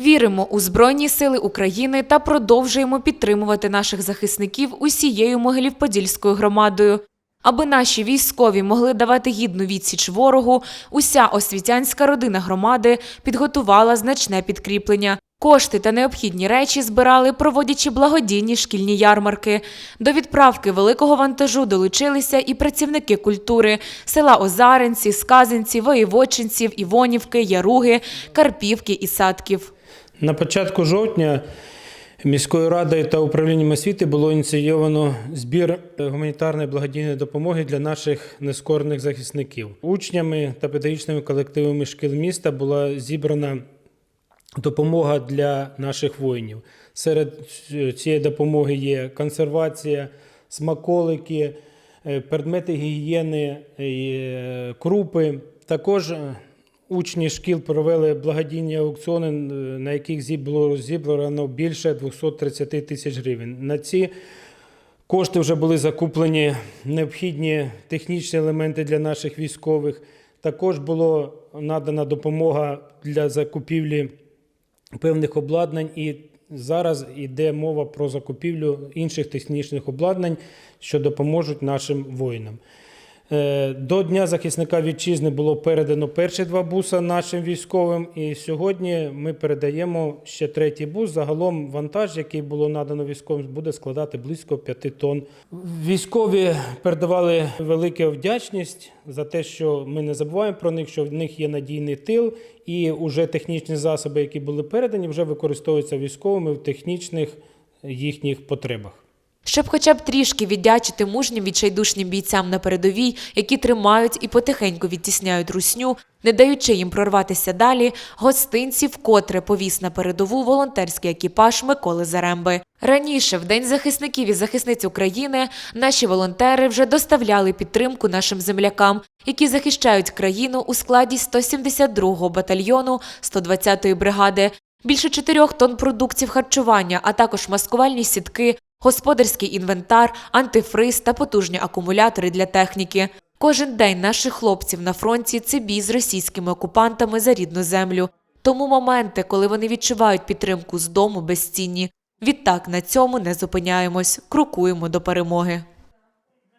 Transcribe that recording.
Віримо у Збройні Сили України та продовжуємо підтримувати наших захисників усією Могилів-Подільською громадою. Аби наші військові могли давати гідну відсіч ворогу, уся освітянська родина громади підготувала значне підкріплення. Кошти та необхідні речі збирали, проводячи благодійні шкільні ярмарки. До відправки великого вантажу долучилися і працівники культури села Озаренці, Сказинці, Воєводчинців, Івонівки, Яруги, Карпівки і Садків. На початку жовтня міською радою та управлінням освіти було ініційовано збір гуманітарної благодійної допомоги для наших нескорених захисників. Учнями та педагогічними колективами шкіл міста була зібрана допомога для наших воїнів. Серед цієї допомоги є консервація, смаколики, е, предмети гігієни, е, крупи. Також е, учні шкіл провели благодійні аукціони, е, на яких було зібрано більше 230 тисяч гривень. На ці Кошти вже були закуплені необхідні технічні елементи для наших військових. Також була надана допомога для закупівлі певних обладнань, і зараз йде мова про закупівлю інших технічних обладнань, що допоможуть нашим воїнам. Е, До Дня захисника вітчизни було передано перші два буса нашим військовим, і сьогодні ми передаємо ще третій бус. Загалом вантаж, який було надано військовим, буде складати близько 5 тонн. Військові передавали велику вдячність за те, що ми не забуваємо про них, що в них є надійний тил, і вже технічні засоби, які були передані, вже використовуються військовими в технічних їхніх потребах. Щоб хоча б трішки віддячити мужнім відчайдушнім бійцям на передовій, які тримають і потихеньку відтісняють русню, не даючи їм прорватися далі, гостинці вкотре повіз на передову волонтерський екіпаж Миколи Заремби. Раніше, в День захисників і захисниць України, наші волонтери вже доставляли підтримку нашим землякам, які захищають країну у складі 172-го батальйону 120-ї бригади, більше 4 тонн продуктів харчування, а також маскувальні сітки, господарський інвентар, антифриз та потужні акумулятори для техніки. Кожен день наших хлопців на фронті це бій з російськими окупантами за рідну землю. Тому моменти, коли вони відчувають підтримку з дому, безцінні. Відтак на цьому не зупиняємось, крокуємо до перемоги.